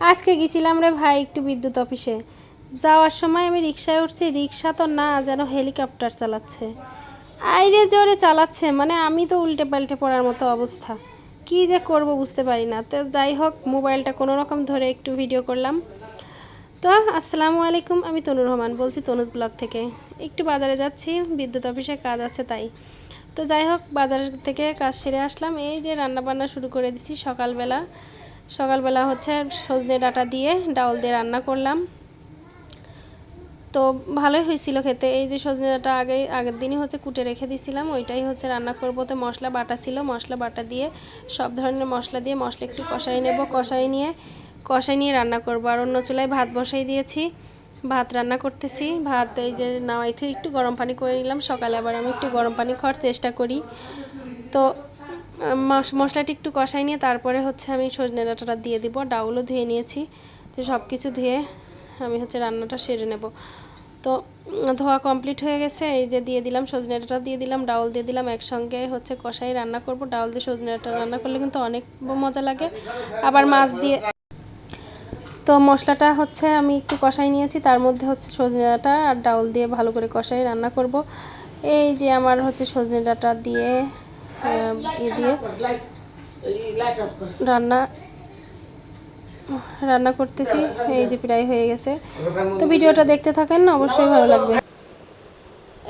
আজকে গেছিলাম রে ভাই একটু বিদ্যুৎ অফিসে। যাওয়ার সময় আমি রিক্সায় উঠছি, রিক্সা তো না, যেন হেলিকপ্টার চালাচ্ছে। আইরে জোরে চালাচ্ছে মানে আমি তো উল্টে পাল্টে পড়ার মতো অবস্থা। কি যে করব বুঝতে পারি না। তো যাই হোক, মোবাইলটা কোনো রকম ধরে একটু ভিডিও করলাম। তো আসসালামু আলাইকুম, আমি তনুর রহমান বলছি তনুজ ব্লগ থেকে। একটু বাজারে যাচ্ছি, বিদ্যুৎ অফিসে কাজ আছে তাই। তো যাই হোক, বাজার থেকে কাজ সেরে আসলাম। এই যে রান্না বান্না শুরু করে দিছি সকালবেলা। সকালবেলা হচ্ছে সজনে ডাঁটা দিয়ে ডাউল দিয়ে রান্না করলাম। তো ভালোই হয়েছিল খেতে। এই যে সজনে ডাঁটা আগে, আগের দিনই হচ্ছে কুটে রেখে দিয়েছিলাম, ওইটাই হচ্ছে রান্না করব। তো মশলা বাটা ছিল, মশলা বাটা দিয়ে সব ধরনের মশলা দিয়ে মশলা একটু কষাই নেব, কষাই নিয়ে কষাই নিয়ে রান্না করব। আর অন্য চুলায় ভাত বসাই দিয়েছি, ভাত রান্না করতেছি। ভাত এই যে নামাইতে একটু গরম পানি করে নিলাম। সকালে আবার আমি একটু গরম পানি খাওয়ার চেষ্টা করি। তো মশলাটি একটু কষাই নিয়ে তারপরে হচ্ছে আমি সজনে ডাঁটাটা দিয়ে দিব। ডাউলও ধুয়ে নিয়েছি। তো সব কিছু ধুয়ে আমি হচ্ছে রান্নাটা সেরে নেব। তো ধোয়া কমপ্লিট হয়ে গেছে। এই যে দিয়ে দিলাম সজনে ডাঁটা দিয়ে দিলাম, ডাউল দিয়ে দিলাম। একসঙ্গে হচ্ছে কষাই রান্না করব। ডাউল দিয়ে সজনে ডাঁটা রান্না করলে কিন্তু অনেক মজা লাগে। আবার মাছ দিয়ে তো মশলাটা হচ্ছে আমি একটু কষাই নিয়েছি। তার মধ্যে হচ্ছে সজনে ডাঁটা আর ডাউল দিয়ে ভালো করে কষাই রান্না করব। এই যে আমার হচ্ছে সজনে ডাঁটা দিয়ে দিয়ে রান্না রান্না করতেছি। এই যে প্রায় হয়ে গেছে। তো ভিডিওটা দেখতে থাকেন না, অবশ্যই ভালো লাগবে।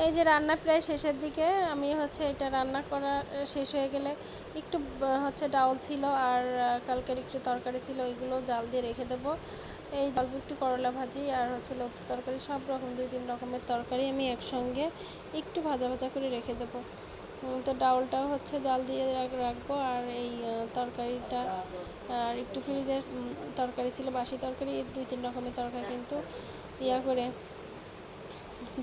এই যে রান্না প্রায় শেষের দিকে, আমি হচ্ছে এটা রান্না করা শেষ হয়ে গেলে একটু হচ্ছে ডাউল ছিল আর কালকের একটু তরকারি ছিল, ওইগুলো জাল দিয়ে রেখে দেবো। এই অল্প একটু করলা ভাজি আর হচ্ছে লতি তরকারি, সব রকম দুই তিন রকমের তরকারি আমি একসঙ্গে একটু ভাজা ভাজা করে রেখে দেবো। তো ডাউলটাও হচ্ছে জাল দিয়ে রাখব আর এই তরকারিটা, আর একটু ফ্রিজের তরকারি ছিল, বাসি তরকারি, দুই তিন রকমের তরকারি কিন্তু ইয়া করে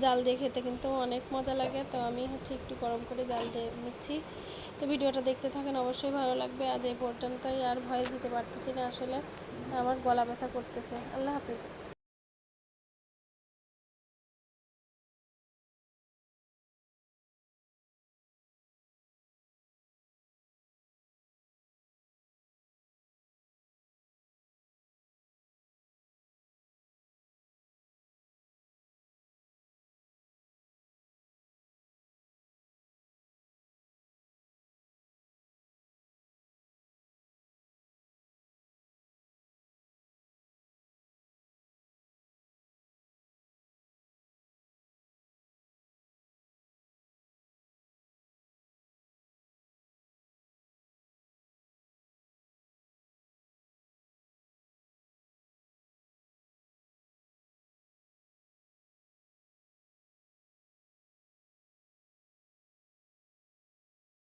জাল দিয়ে খেতে কিন্তু অনেক মজা লাগে। তো আমি হচ্ছে একটু গরম করে জাল দিয়ে নিচ্ছি। তো ভিডিওটা দেখতে থাকেন, অবশ্যই ভালো লাগবে। আজ এই পর্যন্তই, আর ভয়েস দিতে পারতেছি না আসলে। আমার গলা ব্যথা করতেছে। আল্লাহ হাফিজ।